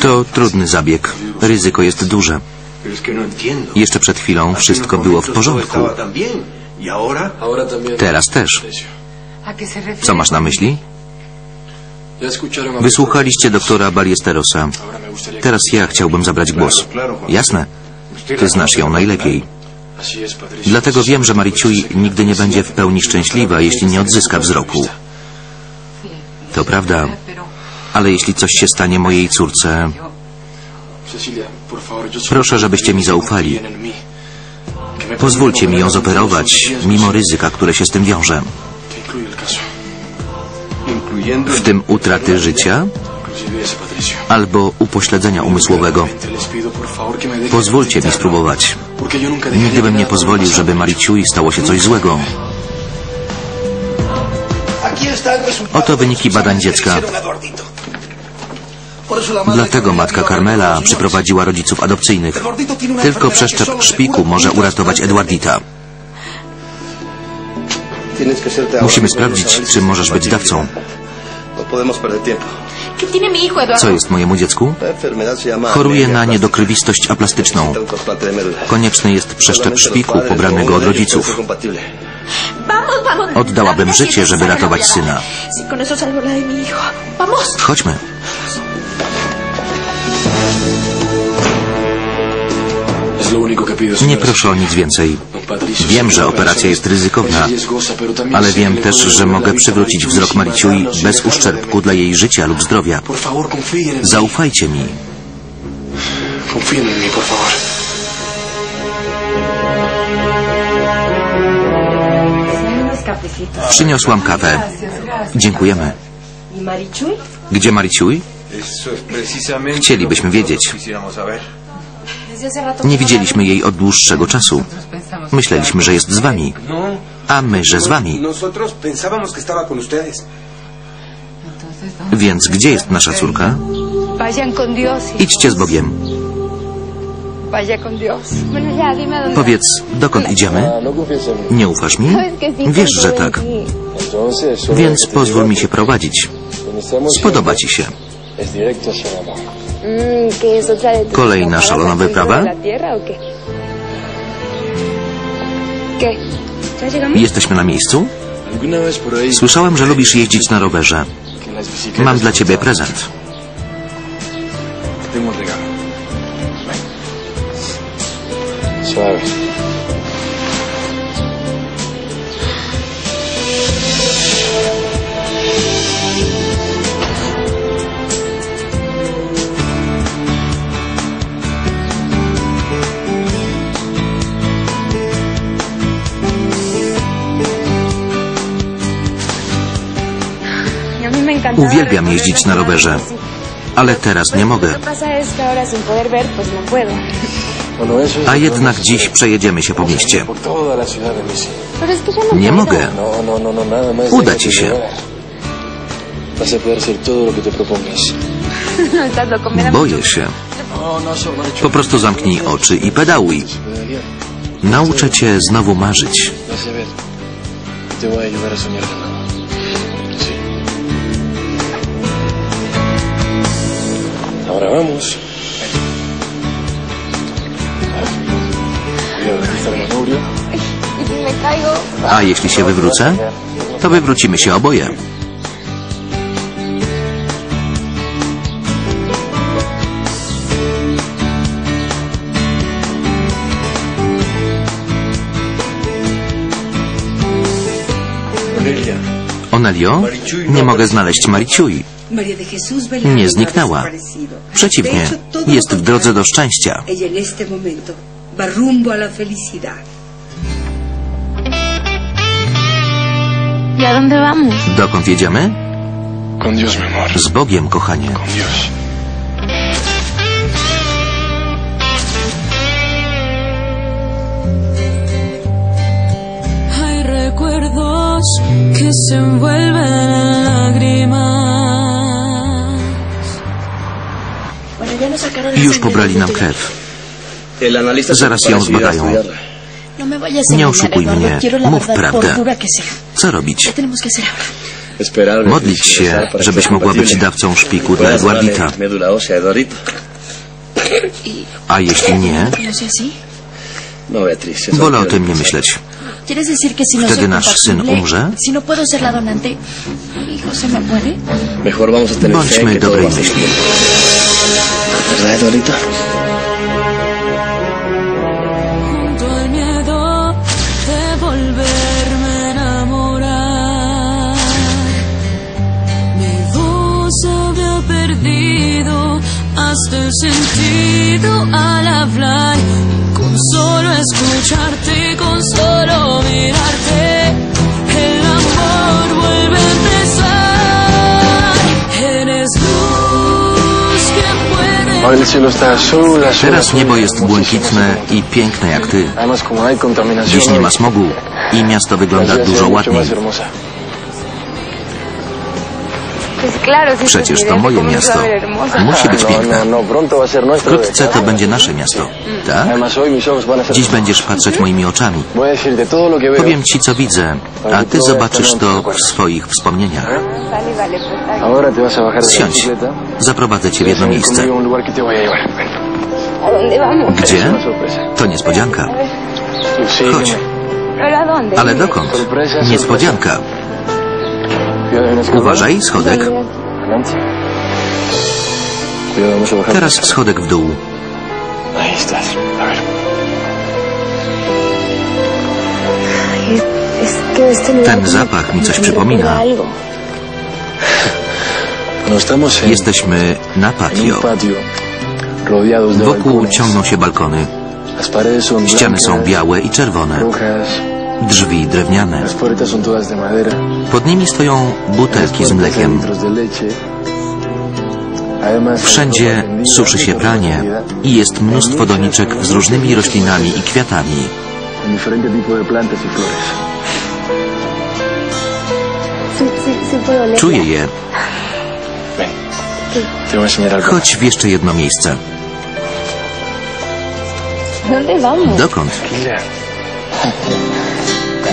To trudny zabieg. Ryzyko jest duże. Jeszcze przed chwilą wszystko było w porządku. Teraz też. Co masz na myśli? Wysłuchaliście doktora Ballesterosa. Teraz ja chciałbym zabrać głos. Jasne? Ty znasz ją najlepiej. Dlatego wiem, że Mariciui nigdy nie będzie w pełni szczęśliwa, jeśli nie odzyska wzroku. To prawda, ale jeśli coś się stanie mojej córce, proszę, żebyście mi zaufali. Pozwólcie mi ją zoperować, mimo ryzyka, które się z tym wiąże. W tym utraty życia albo upośledzenia umysłowego. Pozwólcie mi spróbować. Nigdy bym nie pozwolił, żeby Mariciui stało się coś złego. Oto wyniki badań dziecka. Dlatego matka Carmela przyprowadziła rodziców adopcyjnych. Tylko przeszczep szpiku może uratować Edwardita. Musimy sprawdzić, czy możesz być dawcą. Co jest mojemu dziecku? Choruje na niedokrwistość aplastyczną. Konieczny jest przeszczep szpiku pobranego od rodziców. Oddałabym życie, żeby ratować syna. Chodźmy. Nie proszę o nic więcej. Wiem, że operacja jest ryzykowna, ale wiem też, że mogę przywrócić wzrok Mariciui bez uszczerbku dla jej życia lub zdrowia. Zaufajcie mi. Confíen en mí, por favor. Przyniosłam kawę. Dziękujemy. Gdzie Mariciui? Chcielibyśmy wiedzieć. Nie widzieliśmy jej od dłuższego czasu. Myśleliśmy, że jest z wami, a my, że z wami. Więc gdzie jest nasza córka? Idźcie z Bogiem. Powiedz, dokąd idziemy? No confías en mí. Nie ufasz mi? Wiesz, że tak. Więc pozwól mi się prowadzić. Spodoba ci się. Mm, ¿Qué es otra de tus Kolejna szalona wyprawa? llegamos? Jesteśmy na miejscu? Słyszałem, że lubisz jeździć na rowerze. Mam dla ciebie prezent. Suave. Uwielbiam jeździć na rowerze, ale teraz nie mogę. A jednak dziś przejedziemy się po mieście. Nie mogę. Uda ci się. Boję się. Po prostu zamknij oczy i pedałuj. Nauczę cię znowu marzyć. Te voy a ayudar a soñar de nuevo. Me caigo? A jeśli się wywrócę, to wywrócimy się oboje. Onelio, nie mogę znaleźć Mariciui. Nie zniknęła. Przeciwnie, jest w drodze do szczęścia. ¿Y? Dokąd jedziemy? Z Bogiem, kochanie. Que se envuelven en lágrimas. Już pobrali nam krew. Zaraz ją zbadają. Nie oszukuj mnie. Mów prawdę. Co robić? Modlić się, żebyś mogła być dawcą szpiku dla Eduardito. A jeśli nie, wolę o tym nie myśleć. ¿Quieres decir que si no Wtedy nasz syn umrze? Bądźmy dobrej myśli. ¿Verdad, Eduardito? junto al miedo de volverme a enamorar. Voz había perdido hasta el sentido al hablar. Con solo escucharte, con solo mirarte, Teraz niebo jest błękitne i piękne jak ty. Dziś nie ma smogu i miasto wygląda dużo ładniej. Przecież to moje miasto. Musi być no, piękne. no, no. Wkrótce to będzie nasze miasto. Tak? A ser Dziś będziesz patrzeć moimi oczami. Powiem ci, co widzę, a ty zobaczysz to w swoich wspomnieniach. Bicicleta. Zaprowadzę cię w jedno miejsce. Gdzie? To niespodzianka. Chodź. Ale dokąd? Niespodzianka. Uważaj, schodek. Teraz schodek w dół. Ten zapach mi coś przypomina. Jesteśmy na patio. Wokół ciągną się balkony. Ściany są białe i czerwone. Drzwi drewniane. Pod nimi stoją butelki z mlekiem. Wszędzie suszy się pranie i jest mnóstwo doniczek z różnymi roślinami i kwiatami. y. Czuję je. Chodź w jeszcze jedno miejsce. Dokąd? Sé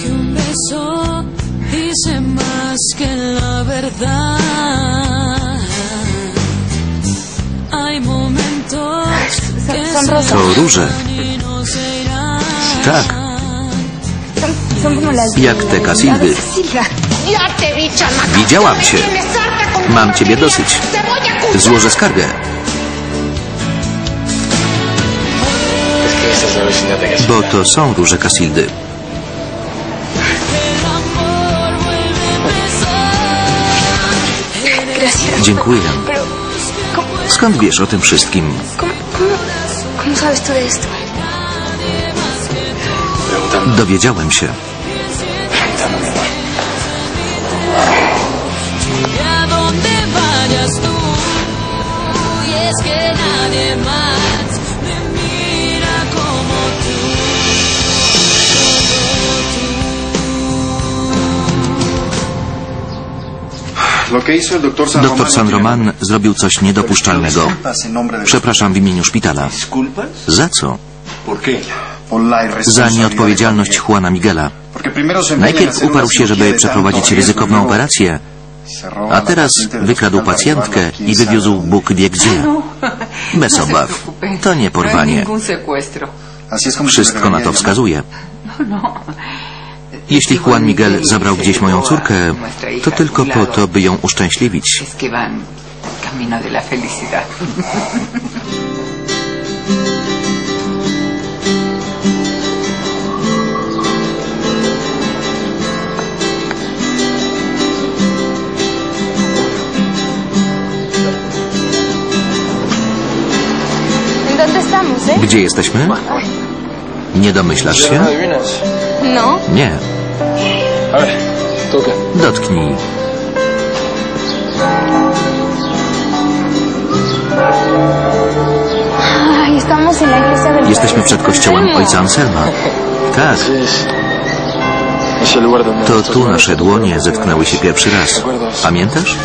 que un beso dice más que la verdad. Hay momentos. To róże. Tak, jak te chamaca. Widziałam cię. Mam ciebie dosyć. Złożę skargę, bo to są róże. Gracias. Dziękuję. Pero, ¿cómo, Skąd wiesz o tym wszystkim? cómo, cómo, que nadie más me mira como tú. Doktor San Roman zrobił coś niedopuszczalnego. Przepraszam w imieniu szpitala. Za co? Za nieodpowiedzialność Juana Miguela. Najpierw uparł się, żeby przeprowadzić ryzykowną operację, a teraz wykradł pacjentkę i wywiózł. Bóg wie gdzie. Bez obaw. To nie porwanie. Wszystko na to wskazuje. Jeśli Juan Miguel zabrał gdzieś moją córkę, to tylko po to, by ją uszczęśliwić. Gdzie jesteśmy? Nie domyślasz się? No. Nie. Dotknij. Jesteśmy przed kościołem ojca Anselma. Tak. To tu nasze dłonie zetknęły się pierwszy raz. Pamiętasz?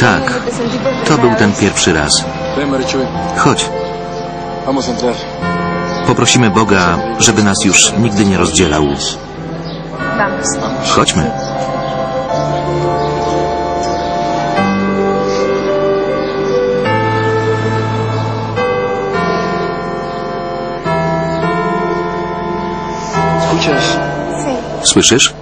Tak. To był ten pierwszy raz. Chodź. Poprosimy Boga, żeby nas już nigdy nie rozdzielał. Chodźmy. Słyszysz?